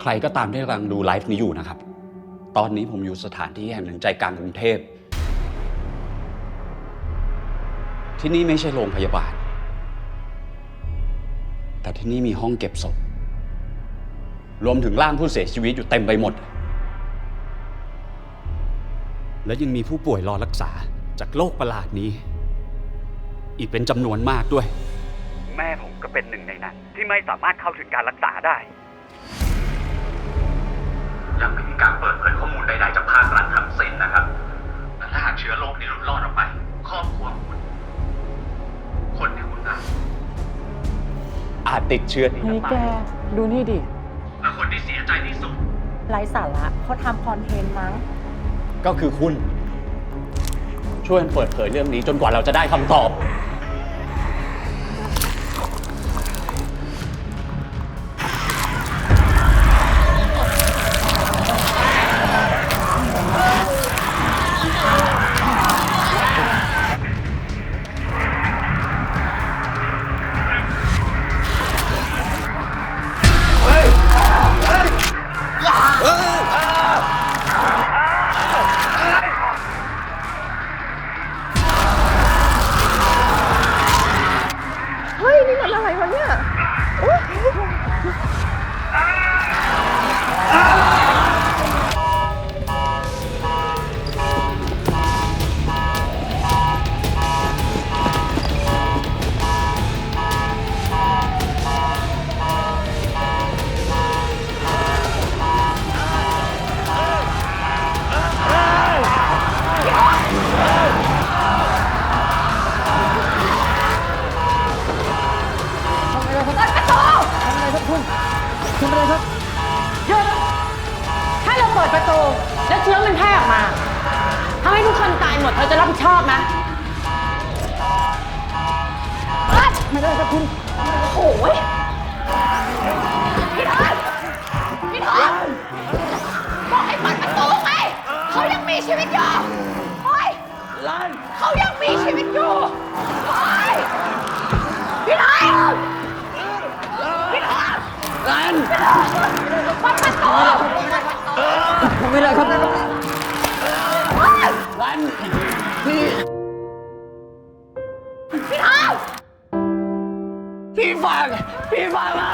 ใครก็ตามที่กำลังดูไลฟ์นี้อยู่นะครับ ตอนนี้ผมอยู่สถานที่แห่งหนึ่งใจกลางกรุงเทพ ที่นี่ไม่ใช่โรงพยาบาล แต่ที่นี่มีห้องเก็บศพ รวมถึงร่างผู้เสียชีวิตอยู่เต็มไปหมด และยังมีผู้ป่วยรอรักษาจากโรคประหลาดนี้ อีกเป็นจำนวนมากด้วย แม่ผมก็เป็นหนึ่งในนั้น ที่ไม่สามารถเข้าถึงการรักษาได้ การเปิดเผยข้อมูลใดๆจากภาครัฐทั้งสิ้นนะครับแต่ถ้าหากเชื้อโรคนี้หลุดรอดออกไป ครอบครัวคุณ คนที่คุณรักอาจติดเชื้อนี้เฮ้ยแก ดูนี่ดิและคนที่เสียใจที่สุด ไร้สาระเขาทำคอนเทนต์มั้ง ก็คือคุณ ช่วยเปิดเผยเรื่องนี้จนกว่าเราจะได้คำตอบ อะไรวะเนี่ย หยุดถ้าเราเปิดประตู แล้วเชื้อมันแพร่ออกมาทำให้ทุกคนตายหมดเธอจะรับผิดชอบไหมไม่ได้ครับคุณ โอ้ย พี่ฟัง พี่ฟังแล้